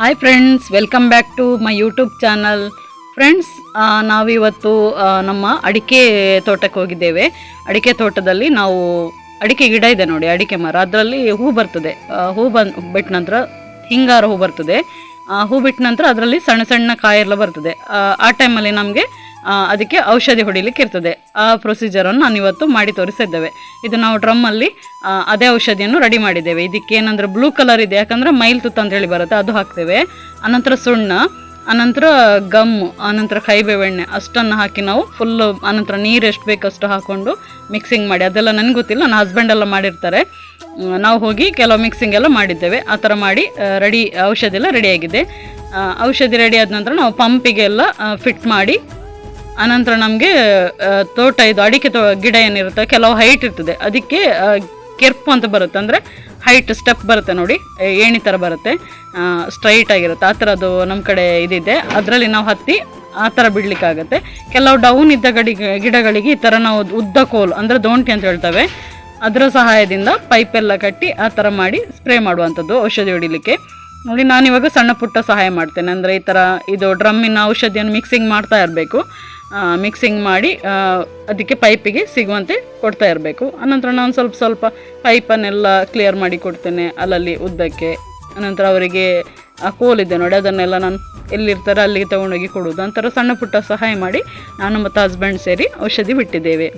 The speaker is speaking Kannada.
Hi friends welcome back to my YouTube channel friends ನಾವಿವತ್ತು ನಮ್ಮ ಅಡಿಕೆ ತೋಟಕ್ಕೆ ಹೋಗಿದ್ದೇವೆ. ಅಡಿಕೆ ತೋಟದಲ್ಲಿ ನಾವು ಅಡಿಕೆ ಗಿಡ ಇದೆ ನೋಡಿ, ಅಡಿಕೆ ಮರ. ಅದರಲ್ಲಿ ಹೂ ಬರ್ತದೆ. ಹೂ ಬಂದ್, ಬಿಟ್ಟ ನಂತರ ಹಿಂಗಾರ ಹೂ ಬರ್ತದೆ. ಹೂ ಬಿಟ್ಟ ನಂತರ ಅದರಲ್ಲಿ ಸಣ್ಣ ಸಣ್ಣ ಕಾಯೆಲ್ಲ ಬರ್ತದೆ. ಆ ಟೈಮಲ್ಲಿ ನಮಗೆ ಅದಕ್ಕೆ ಔಷಧಿ ಹೊಡಿಲಿಕ್ಕೆ ಇರ್ತದೆ. ಆ ಪ್ರೊಸೀಜರನ್ನು ನಾನು ಇವತ್ತು ಮಾಡಿ ತೋರಿಸಿದ್ದೇವೆ. ಇದು ನಾವು ಡ್ರಮ್ಮಲ್ಲಿ ಅದೇ ಔಷಧಿಯನ್ನು ರೆಡಿ ಮಾಡಿದ್ದೇವೆ. ಇದಕ್ಕೆ ಏನಂದ್ರೆ ಬ್ಲೂ ಕಲರ್ ಇದೆ. ಯಾಕಂದ್ರೆ ಮೈಲ್ ತುತ್ತ ಅಂತ ಹೇಳಿ ಬರುತ್ತೆ, ಅದು ಹಾಕ್ತೇವೆ. ಅನಂತರ ಸುಣ್ಣ, ಅನಂತರ ಗಮ್ ಅನಂತರ ಕೈಬೇವೆಣ್ಣೆ ಅಷ್ಟನ್ನು ಹಾಕಿ ನಾವು ಫುಲ್ಲು ಅನಂತರ ನೀರು ಎಷ್ಟು ಬೇಕಷ್ಟು ಹಾಕ್ಕೊಂಡು ಮಿಕ್ಸಿಂಗ್ ಮಾಡಿ. ಅದೆಲ್ಲ ನನಗೆ ಗೊತ್ತಿಲ್ಲ ನನ್ನ ಹಸ್ಬೆಂಡ್ ಎಲ್ಲ ಮಾಡಿರ್ತಾರೆ. ನಾವು ಹೋಗಿ ಕೆಲವು ಮಿಕ್ಸಿಂಗ್ ಎಲ್ಲ ಮಾಡಿದ್ದೇವೆ. ಆ ಥರ ಮಾಡಿ ರೆಡಿ ಔಷಧಿ ಎಲ್ಲ ರೆಡಿಯಾಗಿದೆ ಔಷಧಿ ರೆಡಿ ಆದ ನಂತರ ನಾವು ಪಂಪಿಗೆಲ್ಲ ಫಿಟ್ ಮಾಡಿ ಅನಂತರ ನಮಗೆ ತೋಟ ಇದು ಅಡಿಕೆ ತೋ, ಗಿಡ ಏನಿರುತ್ತೆ ಕೆಲವು ಹೈಟ್ ಇರ್ತದೆ. ಅದಕ್ಕೆ ಕೆರ್ಪು ಅಂತ ಬರುತ್ತೆ. ಅಂದರೆ ಹೈಟ್ ಸ್ಟೆಪ್ ಬರುತ್ತೆ ನೋಡಿ. ಏಣಿ ಥರ ಬರುತ್ತೆ. ಸ್ಟ್ರೈಟ್ ಆಗಿರುತ್ತೆ. ಆ ಥರದ್ದು ನಮ್ಮ ಕಡೆ ಇದಿದೆ. ಅದರಲ್ಲಿ ನಾವು ಹತ್ತಿ ಆ ಥರ ಬಿಡ್ಲಿಕ್ಕಾಗತ್ತೆ. ಕೆಲವು ಡೌನ್ ಇದ್ದ ಗಡಿ, ಗಿಡಗಳಿಗೆ ಈ ಥರ ನಾವು ಉದ್ದ ಕೋಲು, ಅಂದರೆ ದೋಂಟಿ ಅಂತ ಹೇಳ್ತವೆ. ಅದರ ಸಹಾಯದಿಂದ ಪೈಪೆಲ್ಲ ಕಟ್ಟಿ ಆ ಥರ ಮಾಡಿ ಸ್ಪ್ರೇ ಮಾಡುವಂಥದ್ದು ಔಷಧಿ ಹೊಡಿಲಿಕ್ಕೆ. ನೋಡಿ ನಾನಿವಾಗ ಸಣ್ಣ ಪುಟ್ಟ ಸಹಾಯ ಮಾಡ್ತೇನೆ. ಅಂದರೆ ಈ ಥರ ಇದು ಡ್ರಮ್ಮಿನ ಔಷಧಿಯನ್ನು ಮಿಕ್ಸಿಂಗ್ ಮಾಡ್ತಾ ಇರಬೇಕು. ಮಿಕ್ಸಿಂಗ್ ಮಾಡಿ ಅದಕ್ಕೆ ಪೈಪಿಗೆ ಸಿಗುವಂತೆ ಕೊಡ್ತಾ ಇರಬೇಕು. ಅನಂತರ ನಾನು ಸ್ವಲ್ಪ ಸ್ವಲ್ಪ ಪೈಪನ್ನೆಲ್ಲ ಕ್ಲಿಯರ್ ಮಾಡಿ ಕೊಡ್ತೇನೆ ಅಲ್ಲಲ್ಲಿ ಉದ್ದಕ್ಕೆ. ಅನಂತರ ಅವರಿಗೆ ಆ ಕೋಲಿದೆ ನೋಡಿ, ಅದನ್ನೆಲ್ಲ ನಾನು ಎಲ್ಲಿರ್ತಾರೆ ಅಲ್ಲಿಗೆ ತಗೊಂಡೋಗಿ ಕೊಡುವುದು. ಅಂತರ ಸಣ್ಣ ಪುಟ್ಟ ಸಹಾಯ ಮಾಡಿ ನಾನು ಮತ್ತು ಹಸ್ಬೆಂಡ್ ಸೇರಿ ಔಷಧಿ ಬಿಟ್ಟಿದ್ದೇವೆ.